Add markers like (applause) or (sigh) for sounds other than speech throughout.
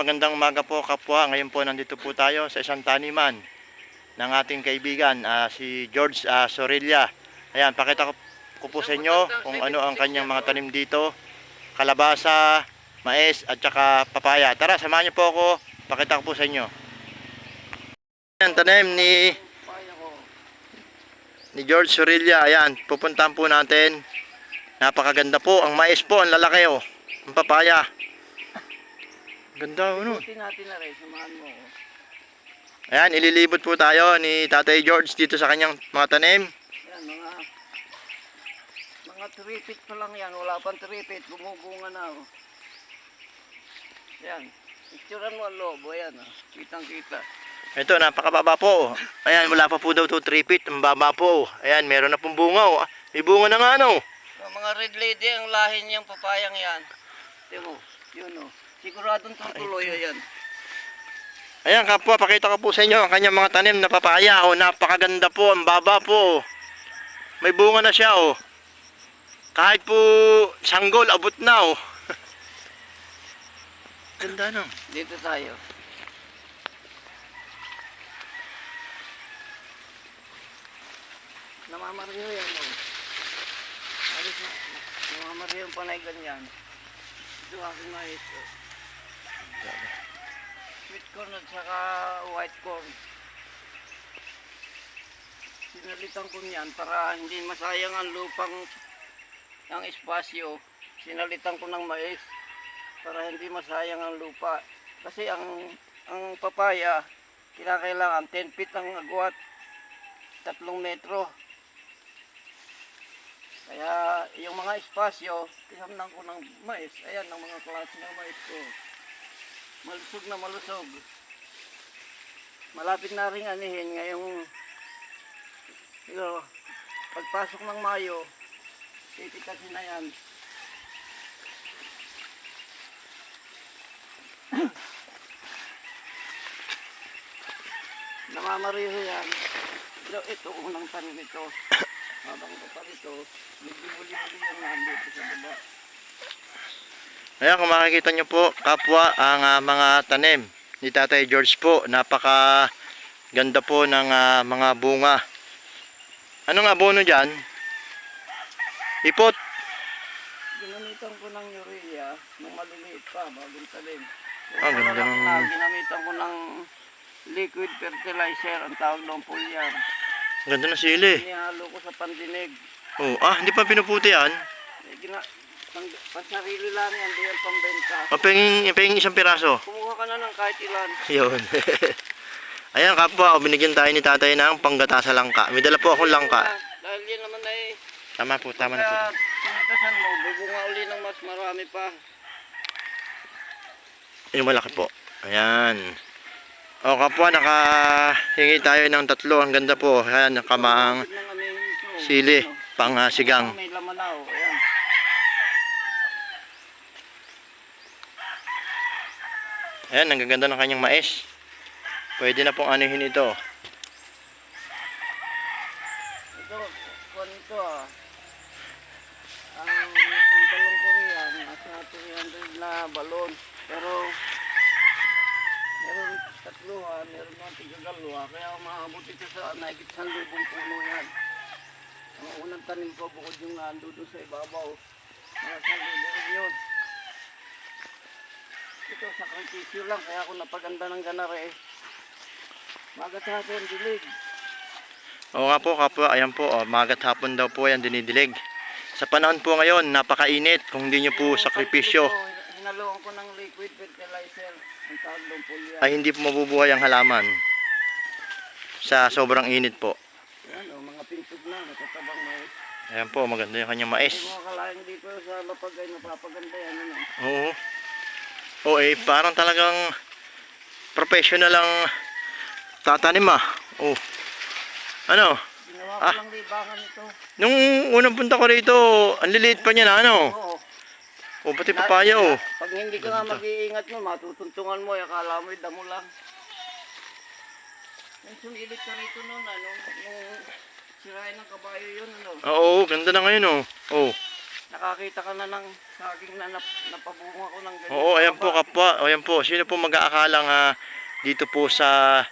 magandang umaga po kapwa. Ngayon po nandito po tayo sa isang taniman ng ating kaibigan, ah, si George ah, Sorilla. Ayan, pakita ko, ko po sa inyo kung ano ang kanyang mga tanim dito. Kalabasa, mais at saka papaya. Tara, samahan niyo po ako. Pakita ko po sa inyo. Ayan, tanim ni ni George Sorilla. Ayan, pupuntahan po natin. Napakaganda po. Ang mais po, ang lalaki oh. Ang papaya. Ganda ano. Buti natin na rin, samahan mo. oh. Ayan, ililibot po tayo ni Tatay George dito sa kanyang mga tanim. Yan, mga mga 3 feet pa lang yan. Wala pang 3 feet. Bumubunga na. Oh. Yan. Picturean mo ang lobo. Yan. Oh. Kitang kita. Ito, napakababa po. Ayan, wala pa po daw to 3 feet. Ang baba po. Ayan, meron na pong bunga. Oh. May bunga na nga ano. So, mga red lady ang lahin niyang papayang yan. Tingnan mo. Yun o. Siguradong tutuloy yan. Ayan, kapwa, pakita ko po sa inyo ang kanyang mga tanim na papaya. Oh, napakaganda po. Ang baba po. May bunga na siya. Oh. Kahit po sanggol, abot na. Oh. (laughs) Ganda no. Dito tayo. Namamariho yan o. Alis na. Namamariho yung panay ganyan. Ito aking mais o. Sweet corn at saka white corn. Sinalitan ko niyan para hindi masayang ang lupang ang espasyo. Sinalitan ko ng mais para hindi masayang ang lupa. Kasi ang ang papaya, kinakailangan 10 feet ang agwat, 3 metro. Kaya yung mga espasyo, tinamnan ko ng mais. Ayan ang mga klase ng mais ko. Malusog na malusog. Malapit na rin anihin ngayong Yo, pagpasok ng Mayo, titikasin na yan. (coughs) Namamariho yan. Pero ito, unang tanim ito. Habang ito pa rito, huli-huli yung nandito sa baba. Ayan, kung makikita nyo po, kapwa, ang ah, mga tanim ni Tatay George po. Napaka ganda po ng ah, mga bunga. Anong abono dyan? Ipot. Ginamitan ko ng urea nung maliliit pa, bagong talim. Ah, ganda Wala ng- na, ginamitan ko ng liquid fertilizer, ang tawag ng foliar. Ganda ng sili. Inihalo ko sa pandinig. Oh, ah, hindi pa pinuputi yan. Eh, gina, pang, pansarili lang yan, di yan pambenta. Mapenging, penging isang piraso. Kumuha ka na ng kahit ilan. Yun. (laughs) Ayan kapwa, oh, binigyan tayo ni tatay ng panggata sa langka. May dala po akong langka. Dahil yan naman ay, Tama po, tama na po. kaya tinitasan mo, bubunga uli ng mas marami pa. Yung malaki po. Ayan. O kapwa, nakahingi tayo ng tatlo. Ang ganda po. Ayan, nakamaang sili, Ano, pang ah, sigang. May laman na, oh. Ayan. Ayan, ang gaganda ng kanyang mais. Pwede na pong anuhin ito. Ito, kuwan ito ah. Ang, ang balon ko riyan, nasa 300 na balon. Pero, meron tatlo ha, meron mga tigagalawa. Kaya maabot ito sa nahigit sa libong puno yan. Ang unang tanim ko, bukod yung nando doon sa ibabaw. Mga sa libong yun. Ito, sa tissue lang, kaya ako napaganda ng ganare. Magat sa atin, dilig. Oo nga po kapwa, ayan po. Oh, magat hapon daw po yan dinidilig. Sa panahon po ngayon, napakainit. Kung hindi nyo po sakripisyo, Hinaluan ko ng liquid fertilizer. Ang tawag doon polya. ay hindi po mabubuhay ang halaman. Sa sobrang init po. Yan o, mga pintog na, natatabang mais. Ayan po, maganda yung kanyang mais. mga kalahin dito sa lapagay, napapaganda yan. Ano? Oo. Oo eh, parang talagang professional ang tatanim ah. Oo. Ano? Ginawa ko Ah. lang libangan ito. Nung unang punta ko rito, ang liliit pa niya na ano. Oo. O pati papaya oh. Pag hindi ka nga mag-iingat mo, matutuntungan mo, akala mo yung damo lang. Yung sumilit ka rito noon, ano, nung sirain ng kabayo yun, ano. Oo, ganda na ngayon oh. Oh. Nakakita ka na ng saging na nap, napabunga ko ng ganyan. Oo, ayan po kapwa. Ayan po. Sino po mag-aakalang ah, dito po sa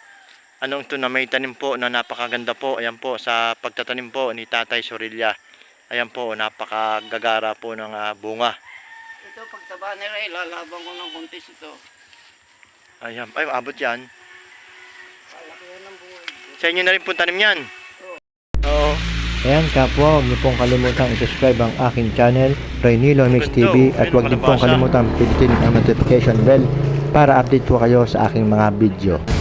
anong to na may tanim po na napakaganda po. Ayan po sa pagtatanim po ni Tatay Sorilla. Ayan po, napakagagara po ng ah, bunga. Ito, pagtaba nila, ilalabang ko ng kuntis ito. Ayan, ay abot yan. Kalakihan ng buhay. Sa inyo na rin po tanim yan. Ayan kapwa, huwag niyo pong kalimutang i-subscribe ang aking channel, Raynilo Mix TV at huwag niyo pong kalimutan pindutin ang notification bell para update po kayo sa aking mga video.